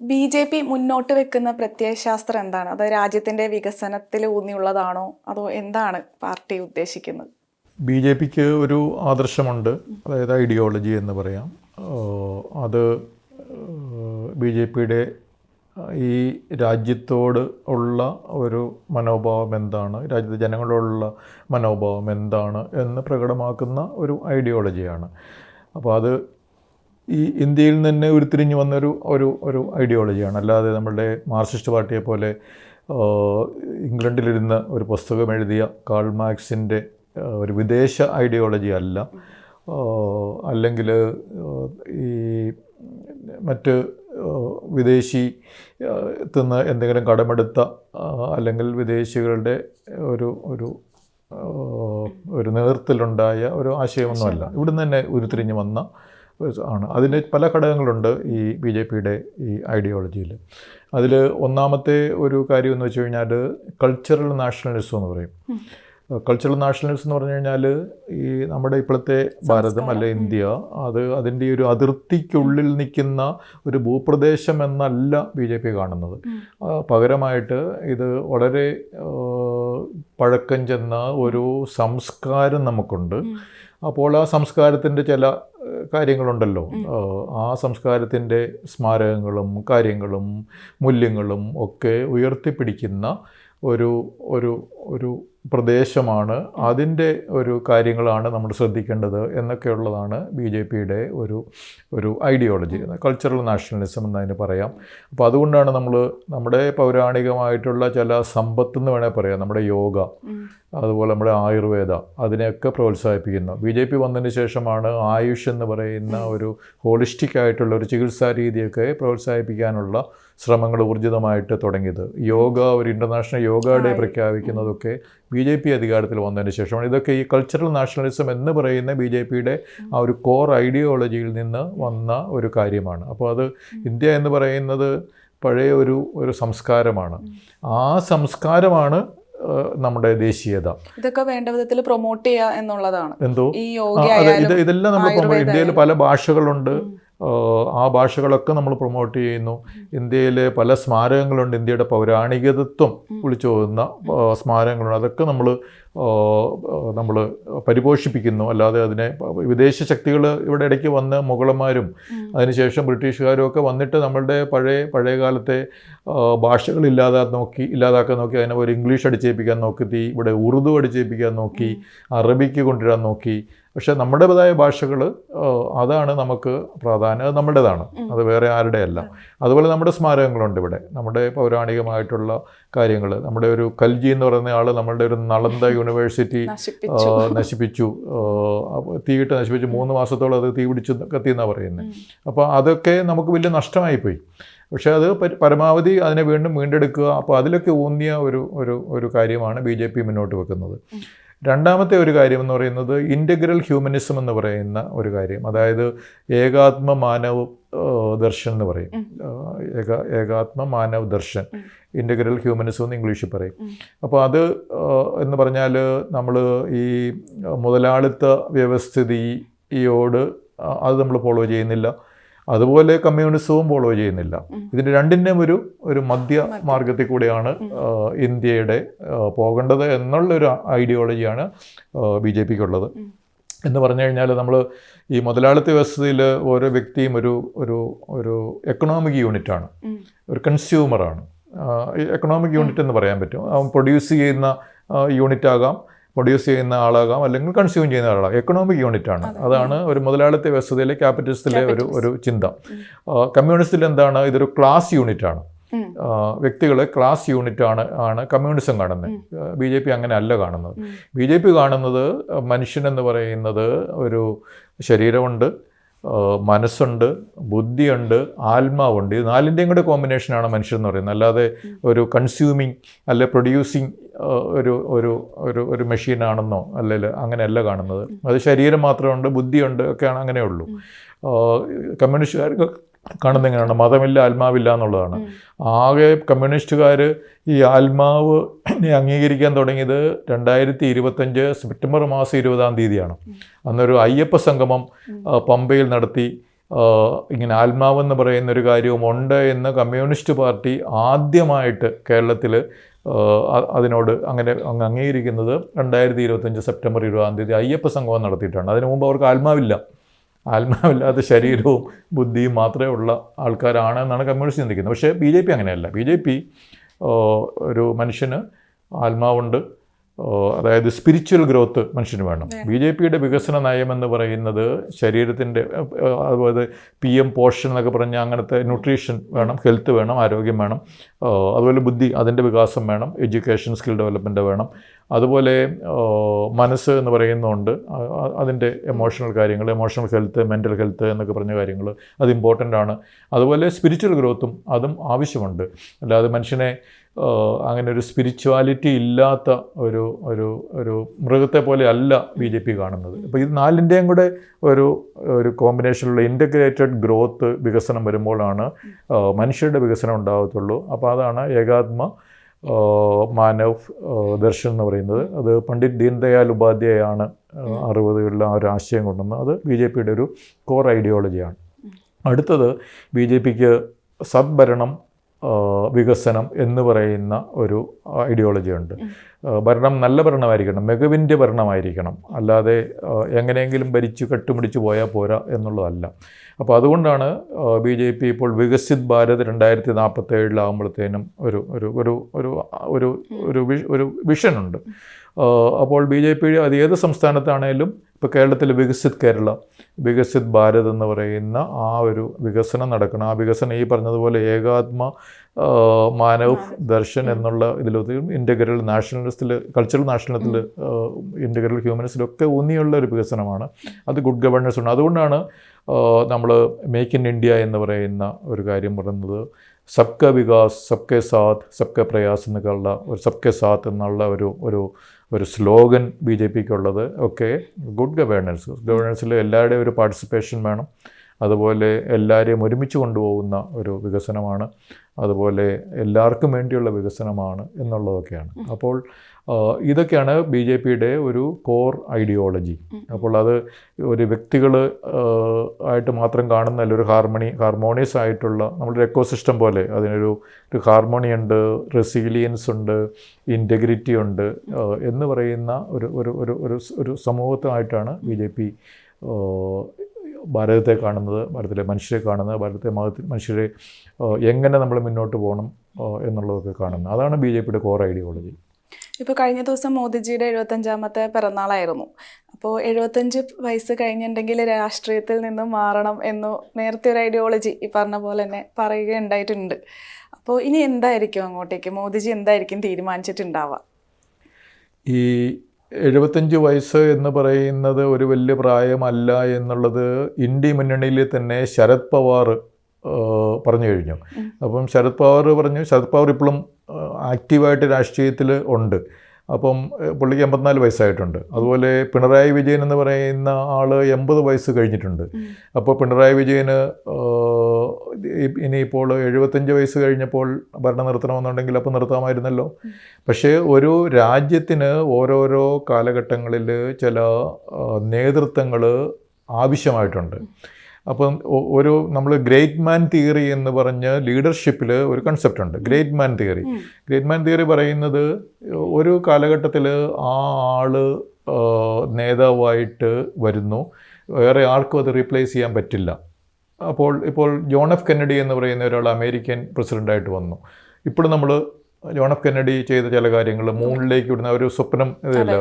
B J P മുന്നോട്ട് വെക്കുന്ന പ്രത്യയശാസ്ത്രം എന്താണ്? അത് രാജ്യത്തിന്റെ വികസനത്തിൽ ഊന്നിയുള്ളതാണോ? അതോ എന്താണ് പാർട്ടി ഉദ്ദേശിക്കുന്നത്? ബി ജെ പിക്ക് ഒരു ആദർശമുണ്ട്. അതായത് ഐഡിയോളജി എന്ന് പറയാം. അത് ബി ജെ പിയുടെ ഈ രാജ്യത്തോട് ഉള്ള ഒരു മനോഭാവം എന്താണ്? രാജ്യത്തെ ജനങ്ങളോടുള്ള മനോഭാവം എന്താണ്? എന്ന് പ്രകടമാക്കുന്ന ഒരു ഐഡിയോളജിയാണ്. അപ്പോൾ അത് ഈ ഇന്ത്യയിൽ തന്നെ ഉരുത്തിരിഞ്ഞു വന്നൊരു ഒരു ഒരു ഐഡിയോളജിയാണ് അല്ലാതെ നമ്മളുടെ മാർക്സിസ്റ്റ് പാർട്ടിയെ പോലെ ഇംഗ്ലണ്ടിലിരുന്ന് ഒരു പുസ്തകം എഴുതിയ കാൾ മാർക്സിന്റെ ഒരു വിദേശ ഐഡിയോളജി അല്ല. അല്ലെങ്കിൽ ഈ മറ്റ് വിദേശി നിന്ന് എന്തെങ്കിലും കടമെടുത്ത അല്ലെങ്കിൽ വിദേശികളുടെ ഒരു ഒരു ഒരു നേതൃത്വത്തിലുണ്ടായ ഒരു ആശയമൊന്നുമല്ല. ഇവിടുന്ന് തന്നെ ഉരുത്തിരിഞ്ഞ് വന്ന ആണ്. അതിന് പല ഘടകങ്ങളുണ്ട് ഈ ബി ജെ പിയുടെ ഈ ഐഡിയോളജിയിൽ. അതിൽ ഒന്നാമത്തെ ഒരു കാര്യം എന്ന് വെച്ച് കഴിഞ്ഞാൽ കൾച്ചറൽ നാഷണലിസം എന്ന് പറയും. കൾച്ചറൽ നാഷണലിസം എന്ന് പറഞ്ഞു കഴിഞ്ഞാൽ ഈ നമ്മുടെ ഇപ്പോഴത്തെ ഭാരതം അല്ലെ ഇന്ത്യ അത് അതിന്റെ ഒരു അതിർത്തിക്കുള്ളിൽ നിൽക്കുന്ന ഒരു ഭൂപ്രദേശം എന്നല്ല ബി ജെ പി കാണുന്നത്. പകരമായിട്ട് ഇത് വളരെ പഴക്കം ചെന്ന ഒരു സംസ്കാരം നമുക്കുണ്ട്. അപ്പോൾ ആ സംസ്കാരത്തിന്റെ ചില കാര്യങ്ങളുണ്ടല്ലോ. ആ സംസ്കാരത്തിന്റെ സ്മാരകങ്ങളും കാര്യങ്ങളും മൂല്യങ്ങളും ഒക്കെ ഉയർത്തിപ്പിടിക്കുന്ന ഒരു ഒരു ഒരു പ്രദേശമാണ്. അതിന്റെ ഒരു കാര്യങ്ങളാണ് നമ്മൾ ശ്രദ്ധിക്കേണ്ടത് എന്നൊക്കെയുള്ളതാണ് ബി ജെ പിയുടെ ഒരു ഒരു ഐഡിയോളജി. കൾച്ചറൽ നാഷണലിസം എന്നതിന് പറയാം. അപ്പോൾ അതുകൊണ്ടാണ് നമ്മൾ നമ്മുടെ പൗരാണികമായിട്ടുള്ള ചില സമ്പത്തെന്ന് വേണേൽ പറയാം. നമ്മുടെ യോഗ അതുപോലെ നമ്മുടെ ആയുർവേദ അതിനെയൊക്കെ പ്രോത്സാഹിപ്പിക്കുന്നു. ബി ജെ പി വന്നതിന് ശേഷമാണ് ആയുഷ് എന്ന് പറയുന്ന ഒരു ഹോളിസ്റ്റിക് ആയിട്ടുള്ള ഒരു ചികിത്സാ രീതിയൊക്കെ പ്രോത്സാഹിപ്പിക്കാനുള്ള ശ്രമങ്ങൾ ഊർജിതമായിട്ട് തുടങ്ങിയത്. യോഗ ഒരു ഇന്റർനാഷണൽ യോഗ ഡേ പ്രഖ്യാപിക്കുന്നതൊക്കെ ബി ജെ പി അധികാരത്തിൽ വന്നതിന് ശേഷമാണ്. ഇതൊക്കെ ഈ കൾച്ചറൽ നാഷണലിസം എന്ന് പറയുന്ന ബി ജെ പിയുടെ ആ ഒരു കോർ ഐഡിയോളജിയിൽ നിന്ന് വന്ന ഒരു കാര്യമാണ്. അപ്പോൾ അത് ഇന്ത്യ എന്ന് പറയുന്നത് പഴയ ഒരു ഒരു സംസ്കാരമാണ്. ആ സംസ്കാരമാണ് നമ്മുടെ ദേശീയത. ഇതൊക്കെ വേണ്ട വിധത്തിൽ പ്രൊമോട്ട് ചെയ്യുക എന്നുള്ളതാണ്. എന്തോ? ഈ യോഗ ഇത് ഇതെല്ലാം നമ്മൾ ഇന്ത്യയിൽ പല ഭാഷകളുണ്ട്. ആ ഭാഷകളൊക്കെ നമ്മൾ പ്രൊമോട്ട് ചെയ്യുന്നു. ഇന്ത്യയിലെ പല സ്മാരകങ്ങളുണ്ട്. ഇന്ത്യയുടെ പൗരാണികതത്വം വിളിച്ചു പോകുന്ന സ്മാരകങ്ങളുണ്ട്. അതൊക്കെ നമ്മൾ നമ്മൾ പരിപോഷിപ്പിക്കുന്നു. അല്ലാതെ അതിനെ വിദേശ ശക്തികൾ ഇവിടെ ഇടയ്ക്ക് വന്ന് മുഗളന്മാരും അതിനുശേഷം ബ്രിട്ടീഷുകാരും ഒക്കെ വന്നിട്ട് നമ്മളുടെ പഴയ പഴയ കാലത്തെ ഭാഷകൾ ഇല്ലാതാ നോക്കി ഇല്ലാതാക്കാൻ നോക്കി അതിനെ ഒരു ഇംഗ്ലീഷ് അടിച്ചേൽപ്പിക്കാൻ നോക്കി ഇവിടെ ഉറുദു അടിച്ചേൽപ്പിക്കാൻ നോക്കി അറബിക്ക് കൊണ്ടുവരാൻ നോക്കി പക്ഷെ നമ്മുടേതായ ഭാഷകൾ അതാണ് നമുക്ക് പ്രാധാന്യം. അത് നമ്മുടേതാണ്. അത് വേറെ ആരുടെ അല്ല അതുപോലെ നമ്മുടെ സ്മാരകങ്ങളുണ്ട് ഇവിടെ. നമ്മുടെ പൗരാണികമായിട്ടുള്ള കാര്യങ്ങൾ നമ്മുടെ ഒരു കൽജി എന്ന് പറയുന്ന ആൾ നമ്മളുടെ ഒരു നളന്ദ യൂണിവേഴ്സിറ്റി നശിപ്പിച്ചു. നശിപ്പിച്ചു. തീയിട്ട് നശിപ്പിച്ചു. മൂന്ന് മാസത്തോളം അത് തീ പിടിച്ചു കത്തി എന്നാണ് പറയുന്നത് അപ്പോൾ അതൊക്കെ നമുക്ക് വലിയ നഷ്ടമായിപ്പോയി. പക്ഷേ അത് പരമാവധി അതിനെ വീണ്ടും വീണ്ടെടുക്കുക. അപ്പോൾ അതിലൊക്കെ ഊന്നിയ ഒരു ഒരു ഒരു കാര്യമാണ് ബി ജെ പി മുന്നോട്ട് വെക്കുന്നത്. രണ്ടാമത്തെ ഒരു കാര്യം എന്ന് പറയുന്നത് ഇന്റഗ്രൽ ഹ്യൂമനിസം എന്ന് പറയുന്ന ഒരു കാര്യം. അതായത് ഏകാത്മ മാനവ് ദർശൻ എന്ന് പറയും. ഏക ഏകാത്മ മാനവ് ദർശൻ. ഇന്റഗ്രൽ ഹ്യൂമനിസം എന്ന് ഇംഗ്ലീഷിൽ പറയും. അപ്പോൾ അത് എന്ന് പറഞ്ഞാൽ നമ്മൾ ഈ മുതലാളിത്ത വ്യവസ്ഥിതിയോട് അത് നമ്മൾ ഫോളോ ചെയ്യുന്നില്ല. അതുപോലെ കമ്മ്യൂണിസവും ഫോളോ ചെയ്യുന്നില്ല. ഇതിന്റെ രണ്ടിന്റെയും ഒരു ഒരു മധ്യ മാർഗത്തിൽ കൂടെയാണ് ഇന്ത്യയുടെ പോകേണ്ടത് എന്നുള്ളൊരു ഐഡിയോളജിയാണ് ബി ജെ പിക്കുള്ളത്. എന്ന് പറഞ്ഞു കഴിഞ്ഞാൽ നമ്മൾ ഈ മുതലാളിത്ത വ്യവസ്ഥയിൽ ഓരോ വ്യക്തിയും ഒരു ഒരു ഒരു എക്കണോമിക് യൂണിറ്റാണ് ഒരു കൺസ്യൂമറാണ് എക്കണോമിക് യൂണിറ്റ് എന്ന് പറയാൻ പറ്റും. അവൻ പ്രൊഡ്യൂസ് ചെയ്യുന്ന യൂണിറ്റ് ആകാം. പ്രൊഡ്യൂസ് ചെയ്യുന്ന ആളാകാം അല്ലെങ്കിൽ കൺസ്യൂം ചെയ്യുന്ന ആളാകാം. എക്കണോമിക് യൂണിറ്റ് ആണ്. അതാണ് ഒരു മുതലാളിത്ത വ്യവസ്ഥയിലെ ക്യാപിറ്റലിസ്റ്റിലെ ഒരു ഒരു ചിന്ത. കമ്മ്യൂണിസ്റ്റിൽ എന്താണ്? ഇതൊരു ക്ലാസ് യൂണിറ്റ് ആണ്. വ്യക്തികളെ ക്ലാസ് യൂണിറ്റ് ആണ് ആണ് കമ്മ്യൂണിസം കാണുന്നത്. ബി ജെ പി അങ്ങനെ അല്ല കാണുന്നത് ബി ജെ പി കാണുന്നത് മനുഷ്യനെന്ന് പറയുന്നത് ഒരു ശരീരമുണ്ട്. മനസ്സുണ്ട് ബുദ്ധിയുണ്ട് ആത്മാവുണ്ട്. ഇത് നാലിന്റെയും കൂടെ കോമ്പിനേഷനാണ് മനുഷ്യൻ എന്ന് പറയുന്നത്. അല്ലാതെ ഒരു കൺസ്യൂമിങ് അല്ലെ പ്രൊഡ്യൂസിങ് ഒരു ഒരു ഒരു ഒരു മെഷീനാണെന്നോ അല്ലെങ്കിൽ അങ്ങനെയല്ല കാണുന്നത്. അത് ശരീരം മാത്രമുണ്ട് ബുദ്ധിയുണ്ട് ഒക്കെയാണ് അങ്ങനെയുള്ളൂ. കമ്മ്യൂണിസ്റ്റുകാർക്ക് കാണുന്നത് എങ്ങനെയാണ്? മതമില്ല ആത്മാവില്ല എന്നുള്ളതാണ്. ആകെ കമ്മ്യൂണിസ്റ്റുകാർ ഈ ആത്മാവ് അംഗീകരിക്കാൻ തുടങ്ങിയത് രണ്ടായിരത്തി ഇരുപത്തഞ്ച് സെപ്റ്റംബർ മാസം ഇരുപതാം തീയതിയാണ്. അന്നൊരു അയ്യപ്പ സംഗമം പമ്പയിൽ നടത്തി ഇങ്ങനെ ആത്മാവെന്ന് പറയുന്ന ഒരു കാര്യവും ഉണ്ട് എന്ന് കമ്മ്യൂണിസ്റ്റ് പാർട്ടി ആദ്യമായിട്ട് കേരളത്തിൽ അതിനോട് അങ്ങനെ അങ്ങ് അംഗീകരിക്കുന്നത് രണ്ടായിരത്തി ഇരുപത്തഞ്ച് സെപ്റ്റംബർ ഇരുപതാം തീയതി അയ്യപ്പ സംഗമം നടത്തിയിട്ടാണ്. അതിനു മുമ്പ് അവർക്ക് ആത്മാവില്ല. ആത്മാവില്ലാത്ത ശരീരവും ബുദ്ധിയും മാത്രമേ ഉള്ള ആൾക്കാരാണ് എന്നാണ് കമ്മ്യൂണിസ്റ്റ് ചിന്തിക്കുന്നത്. പക്ഷേ ബി ജെ പി അങ്ങനെയല്ല. ബി ജെ പി ഒരു മനുഷ്യന് ആത്മാവുണ്ട് അതായത് സ്പിരിച്വൽ ഗ്രോത്ത് മനുഷ്യന് വേണം. ബി ജെ പിയുടെ വികസന നയം എന്ന് പറയുന്നത് ശരീരത്തിന്റെ അതുപോലെ പി എം പോഷൻ എന്നൊക്കെ പറഞ്ഞാൽ അങ്ങനത്തെ ന്യൂട്രീഷൻ വേണം ഹെൽത്ത് വേണം ആരോഗ്യം വേണം. അതുപോലെ ബുദ്ധി അതിന്റെ വികാസം വേണം എഡ്യൂക്കേഷൻ സ്കിൽ ഡെവലപ്മെന്റ് വേണം. അതുപോലെ മനസ്സ് എന്ന് പറയുന്നുണ്ട് അ- അതിന്റെ എമോഷണൽ കാര്യങ്ങൾ എമോഷണൽ ഹെൽത്ത് മെന്റൽ ഹെൽത്ത് എന്നൊക്കെ പറഞ്ഞ കാര്യങ്ങൾ അത് ഇമ്പോർട്ടന്റ് ആണ്. അതുപോലെ സ്പിരിച്വൽ ഗ്രോത്തും അതും ആവശ്യമുണ്ട്. അല്ലാതെ മനുഷ്യനെ അങ്ങനെ ഒരു സ്പിരിച്വാലിറ്റി ഇല്ലാത്ത ഒരു ഒരു ഒരു മൃഗത്തെ പോലെ അല്ല ബി ജെ പി കാണുന്നത്. അപ്പോൾ ഇത് നാലിന്റെയും കൂടെ ഒരു ഒരു കോമ്പിനേഷനിലുള്ള ഇന്റഗ്രേറ്റഡ് ഗ്രോത്ത് വികസനം വരുമ്പോഴാണ് മനുഷ്യരുടെ വികസനം ഉണ്ടാകത്തുള്ളൂ. അപ്പോൾ അതാണ് ഏകാത്മ മാനവ് ദർശൻ എന്ന് പറയുന്നത്. അത് പണ്ഡിറ്റ് ദീൻദയാൽ ഉപാധ്യായാണ് അറുപതുകളിൽ ആ ഒരു ആശയം കൊണ്ടുവന്നത്. അത് ബി ജെ പിയുടെ ഒരു കോർ ഐഡിയോളജിയാണ് അടുത്തത് ബി ജെ പിക്ക് സദ്ഭരണം വികസനം എന്ന് പറയുന്ന ഒരു ഐഡിയോളജി ഉണ്ട്. ഭരണം നല്ല ഭരണമായിരിക്കണം മികവിന്റെ ഭരണമായിരിക്കണം. അല്ലാതെ എങ്ങനെയെങ്കിലും ഭരിച്ചു കെട്ടുപിടിച്ച് പോയാൽ പോരാ എന്നുള്ളതല്ല. അപ്പോൾ അതുകൊണ്ടാണ് ബി ജെ പി ഇപ്പോൾ വികസിത് ഭാരത് രണ്ടായിരത്തി നാൽപ്പത്തേഴിലാകുമ്പോഴത്തേനും ഒരു ഒരു ഒരു ഒരു ഒരു ഒരു വിഷനുണ്ട്. അപ്പോൾ ബി ജെ പി അത് ഏത് സംസ്ഥാനത്താണേലും ഇപ്പോൾ കേരളത്തിൽ വികസിത് കേരള വികസിത് ഭാരത് എന്ന് പറയുന്ന ആ ഒരു വികസനം നടക്കണം. ആ വികസനം ഈ പറഞ്ഞതുപോലെ ഏകാത്മ മാനവ് ദർശൻ എന്നുള്ള ഇതിലൊത്തിരി ഇന്റഗ്രൽ നാഷണലിസ്റ്റിൽ കൾച്ചറൽ നാഷണലിസ്റ്റിൽ ഇന്റഗ്രൽ ഹ്യൂമനിസ്റ്റിലൊക്കെ ഊന്നിയുള്ള ഒരു വികസനമാണ്. അത് ഗുഡ് ഗവർണൻസ് ഉണ്ട്. അതുകൊണ്ടാണ് നമ്മൾ മേക്ക് ഇൻ ഇന്ത്യ എന്ന് പറയുന്ന ഒരു കാര്യം പറയുന്നത് സബ്ക വികാസ് സബ്കെ സാത്ത് സബ്കെ പ്രയാസ് എന്നൊക്കെയുള്ള ഒരു സബ്കെ സാത്ത് എന്നുള്ള ഒരു ഒരു ഒരു സ്ലോഗൻ ബി ജെ പിക്കുള്ളത് ഒക്കെ ഗുഡ് ഗവേണൻസ്. ഗവേണൻസിൽ എല്ലാവരുടെയും ഒരു പാർട്ടിസിപ്പേഷൻ വേണം. അതുപോലെ എല്ലാവരെയും ഒരുമിച്ച് കൊണ്ടുപോകുന്ന ഒരു വികസനമാണ് അതുപോലെ എല്ലാവർക്കും വേണ്ടിയുള്ള വികസനമാണ് എന്നുള്ളതൊക്കെയാണ്. അപ്പോൾ ഇതൊക്കെയാണ് ബി ജെ പിയുടെ ഒരു കോർ ഐഡിയോളജി. അപ്പോൾ അത് ഒരു വ്യക്തികൾ ആയിട്ട് മാത്രം കാണുന്നല്ല ഒരു ഹാർമണി ഹാർമോണിയസ് ആയിട്ടുള്ള നമ്മുടെ എക്കോസിസ്റ്റം പോലെ അതിനൊരു ഒരു ഹാർമോണി ഉണ്ട് റെസീലിയൻസ് ഉണ്ട് ഇന്റഗ്രിറ്റി ഉണ്ട് എന്ന് പറയുന്ന ഒരു ഒരു ഒരു ഒരു സമൂഹത്തിനായിട്ടാണ് ബി ജെ പി ഭാരതത്തെ കാണുന്നത് ഭാരതത്തിലെ മനുഷ്യരെ കാണുന്നത് ഭാരതത്തെ മതത്തിൽ മനുഷ്യരെ എങ്ങനെ നമ്മൾ മുന്നോട്ട് പോകണം എന്നുള്ളതൊക്കെ കാണുന്നത്. അതാണ് ബി ജെ പിയുടെ കോർ ഐഡിയോളജി ഇപ്പോൾ കഴിഞ്ഞ ദിവസം മോദിജിയുടെ എഴുപത്തഞ്ചാമത്തെ പിറന്നാളായിരുന്നു. അപ്പോൾ എഴുപത്തഞ്ച് വയസ്സ് കഴിഞ്ഞിട്ടുണ്ടെങ്കിൽ രാഷ്ട്രീയത്തിൽ നിന്നും മാറണം എന്ന് നേരത്തെ ഒരു ഐഡിയോളജി ഈ പറഞ്ഞ പോലെ തന്നെ പറയുകയുണ്ടായിട്ടുണ്ട്. അപ്പോൾ ഇനി എന്തായിരിക്കും അങ്ങോട്ടേക്ക്? മോദിജി എന്തായിരിക്കും തീരുമാനിച്ചിട്ടുണ്ടാവുക? ഈ എഴുപത്തഞ്ച് വയസ്സ് എന്ന് പറയുന്നത് ഒരു വലിയ പ്രായമല്ല എന്നുള്ളത് ഇന്ത്യ മുന്നണിയിൽ തന്നെ ശരത് പവാർ പറഞ്ഞു കഴിഞ്ഞു. അപ്പം ശരത് പവാർ പറഞ്ഞു ശരത് പവാർ ഇപ്പോഴും ആക്റ്റീവായിട്ട് രാഷ്ട്രീയത്തിൽ ഉണ്ട്. അപ്പം പുള്ളിക്ക് എൺപത്തിനാല് വയസ്സായിട്ടുണ്ട്. അതുപോലെ പിണറായി വിജയൻ എന്ന് പറയുന്ന ആൾ എൺപത് വയസ്സ് കഴിഞ്ഞിട്ടുണ്ട്. അപ്പോൾ പിണറായി വിജയന് ഇനിയിപ്പോൾ എഴുപത്തഞ്ച് വയസ്സ് കഴിഞ്ഞപ്പോൾ ഭരണം നിർത്തണമെന്നുണ്ടെങ്കിൽ അപ്പോൾ നിർത്താമായിരുന്നല്ലോ. പക്ഷേ ഒരു രാജ്യത്തിന് ഓരോരോ കാലഘട്ടങ്ങളിൽ ചില നേതൃത്വങ്ങൾ ആവശ്യമായിട്ടുണ്ട്. അപ്പം ഒരു നമ്മൾ ഗ്രേറ്റ് മാൻ തിയറി എന്ന് പറഞ്ഞ് ലീഡർഷിപ്പിൽ ഒരു കൺസെപ്റ്റ് ഉണ്ട്. Great man theory. Great man theory പറയുന്നത് ഒരു കാലഘട്ടത്തിൽ ആ ആൾ നേതാവായിട്ട് വരുന്നു. വേറെ ആർക്കും അത് റീപ്ലേസ് ചെയ്യാൻ പറ്റില്ല. അപ്പോൾ ഇപ്പോൾ ജോൺ എഫ് കെന്നഡി എന്ന് പറയുന്ന ഒരാൾ അമേരിക്കൻ പ്രസിഡന്റായിട്ട് വന്നു. ഇപ്പോൾ നമ്മൾ ജോൺ എഫ് കെന്നഡി ചെയ്ത ചില കാര്യങ്ങൾ മൂണിലേക്ക് വിടുന്ന ഒരു സ്വപ്നം ഇതല്ല.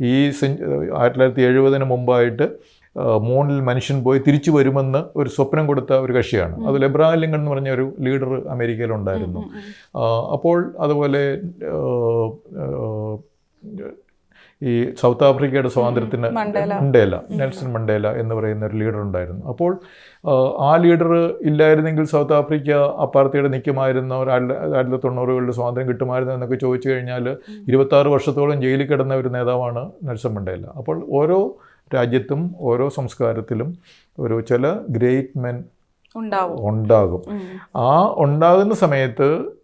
ഈ ആയിരത്തി തൊള്ളായിരത്തി എഴുപതിന് മുമ്പായിട്ട് മൂണിൽ മനുഷ്യൻ പോയി തിരിച്ചു വരുമെന്ന് ഒരു സ്വപ്നം കൊടുത്ത ഒരു കക്ഷിയാണ്. അതിൽ എബ്രഹാം ലിങ്കൺ എന്ന് പറഞ്ഞ ഒരു ലീഡർ അമേരിക്കയിലുണ്ടായിരുന്നു അപ്പോൾ അതുപോലെ ഈ സൗത്ത് ആഫ്രിക്കയുടെ സ്വാതന്ത്ര്യത്തിന് മണ്ടേല. നെൽസൺ മണ്ടേല എന്ന് പറയുന്ന ഒരു ലീഡർ ഉണ്ടായിരുന്നു. അപ്പോൾ ആ, ലീഡർ ഇല്ലായിരുന്നെങ്കിൽ സൗത്ത് ആഫ്രിക്ക അപ്പാർത്തിയുടെ നിൽക്കുമായിരുന്ന? ഒരു ആയിരത്തി തൊണ്ണൂറുകളിൽ സ്വാതന്ത്ര്യം കിട്ടുമായിരുന്നു എന്നൊക്കെ ചോദിച്ചു കഴിഞ്ഞാൽ ഇരുപത്താറ് വർഷത്തോളം ജയിലിൽ കിടന്ന ഒരു നേതാവാണ് നെൽസൺ മണ്ടേല. അപ്പോൾ ഓരോ രാജ്യത്തും ഓരോ സംസ്കാരത്തിലും ഒരു ചില ഗ്രേറ്റ് മെൻ ഉണ്ടാകും. ആ ഉണ്ടാകുന്ന സമയത്ത്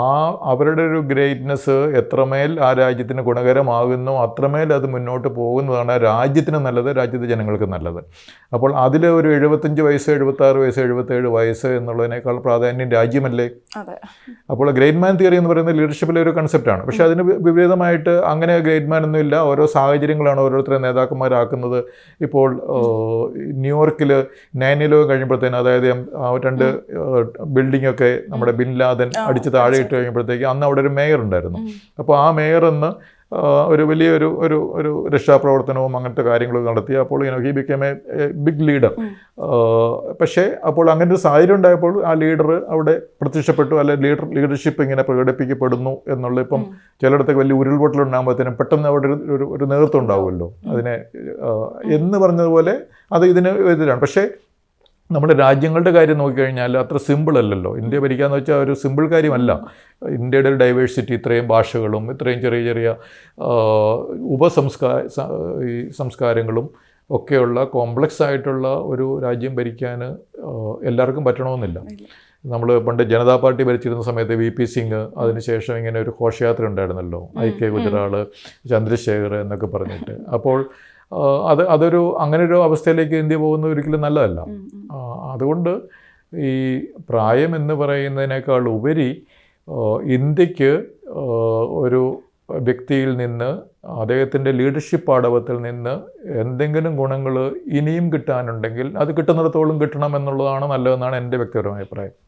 ആ അവരുടെ ഒരു ഗ്രേറ്റ്നെസ് എത്രമേൽ ആ രാജ്യത്തിന് ഗുണകരമാകുന്നു അത്രമേൽ അത് മുന്നോട്ട് പോകുന്നതാണ് രാജ്യത്തിന് നല്ലത് രാജ്യത്തെ ജനങ്ങൾക്ക് നല്ലത്. അപ്പോൾ അതിൽ ഒരു എഴുപത്തഞ്ച് വയസ്സ് എഴുപത്താറ് വയസ്സ് എഴുപത്തേഴ് വയസ്സ് എന്നുള്ളതിനേക്കാൾ പ്രാധാന്യം രാജ്യമല്ലേ? അപ്പോൾ ഗ്രേറ്റ് മാൻ തിയറി എന്ന് പറയുന്നത് ലീഡർഷിപ്പിലെ ഒരു കൺസെപ്റ്റാണ് പക്ഷേ അതിന് വിപരീതമായിട്ട് അങ്ങനെ ഗ്രേറ്റ് മാൻ ഒന്നും ഇല്ല. ഓരോ സാഹചര്യങ്ങളാണ് ഓരോരുത്തരെ നേതാക്കന്മാരാക്കുന്നത്. ഇപ്പോൾ ന്യൂയോർക്കിൽ നയനിലോ കഴിയുമ്പോഴത്തേന് അതായത് ആ രണ്ട് ബിൽഡിംഗ് ഒക്കെ നമ്മുടെ ബിൻ ലാദൻ ആ, അടിച്ച് താഴെ ഇട്ട് കഴിഞ്ഞപ്പോഴത്തേക്ക് അന്ന് അവിടെ ഒരു മേയർ ഉണ്ടായിരുന്നു. അപ്പോൾ ആ മേയർ എന്ന് ഒരു വലിയൊരു ഒരു ഒരു രക്ഷാപ്രവർത്തനവും അങ്ങനത്തെ കാര്യങ്ങളൊക്കെ നടത്തി. അപ്പോൾ you know he became a big leader പക്ഷേ അപ്പോൾ അങ്ങനെ ഒരു സാഹചര്യം ഉണ്ടായപ്പോൾ ആ ലീഡർ അവിടെ പ്രത്യക്ഷപ്പെട്ടു. അല്ലെ ലീഡർ ലീഡർഷിപ്പ് ഇങ്ങനെ പ്രകടിപ്പിക്കപ്പെടുന്നു എന്നുള്ള ഇപ്പം ചിലയിടത്തേക്ക് വലിയ ഉരുൾപൊട്ടൽ ഉണ്ടാകുമ്പോഴത്തേനും പെട്ടെന്ന് അവിടെ ഒരു ഒരു ഒരു നേതൃത്വം ഉണ്ടാവുമല്ലോ. അതിനെ എന്ന് പറഞ്ഞതുപോലെ അത് ഇതിന് എതിരാണ്. പക്ഷേ നമ്മുടെ രാജ്യങ്ങളുടെ കാര്യം നോക്കിക്കഴിഞ്ഞാൽ അത്ര സിമ്പിൾ അല്ലല്ലോ. ഇന്ത്യ ഭരിക്കാന്ന് വെച്ചാൽ ഒരു സിമ്പിൾ കാര്യമല്ല. ഇന്ത്യയുടെ ഒരു ഡൈവേഴ്സിറ്റി ഇത്രയും ഭാഷകളും ഇത്രയും ചെറിയ ചെറിയ ഉപസംസ്കാര ഈ സംസ്കാരങ്ങളും ഒക്കെയുള്ള കോംപ്ലക്സ് ആയിട്ടുള്ള ഒരു രാജ്യം ഭരിക്കാൻ എല്ലാവർക്കും പറ്റണമെന്നില്ല. നമ്മൾ പണ്ട് ജനതാ പാർട്ടി ഭരിച്ചിരുന്ന സമയത്ത് വി പി സിംഗ് അതിനുശേഷം ഇങ്ങനെ ഒരു ഘോഷയാത്ര ഉണ്ടായിരുന്നല്ലോ. ഐ കെ ഗുജറാൾ ചന്ദ്രശേഖർ എന്നൊക്കെ പറഞ്ഞിട്ട്. അപ്പോൾ അത് അതൊരു അങ്ങനെ ഒരു അവസ്ഥയിലേക്ക് ഇന്ത്യ പോകുന്നത് ഒരിക്കലും നല്ലതല്ല. അതുകൊണ്ട് ഈ പ്രായം എന്ന് പറയുന്നതിനേക്കാൾ ഉപരി ഇന്ത്യയ്ക്ക് ഒരു വ്യക്തിയിൽ നിന്ന് അദ്ദേഹത്തിന്റെ ലീഡർഷിപ്പ് പാടവത്തിൽ നിന്ന് എന്തെങ്കിലും ഗുണങ്ങൾ ഇനിയും കിട്ടാനുണ്ടെങ്കിൽ അത് കിട്ടുന്നിടത്തോളം കിട്ടണം എന്നുള്ളതാണ് നല്ലതെന്നാണ് എന്റെ വ്യക്തിപരമായ അഭിപ്രായം.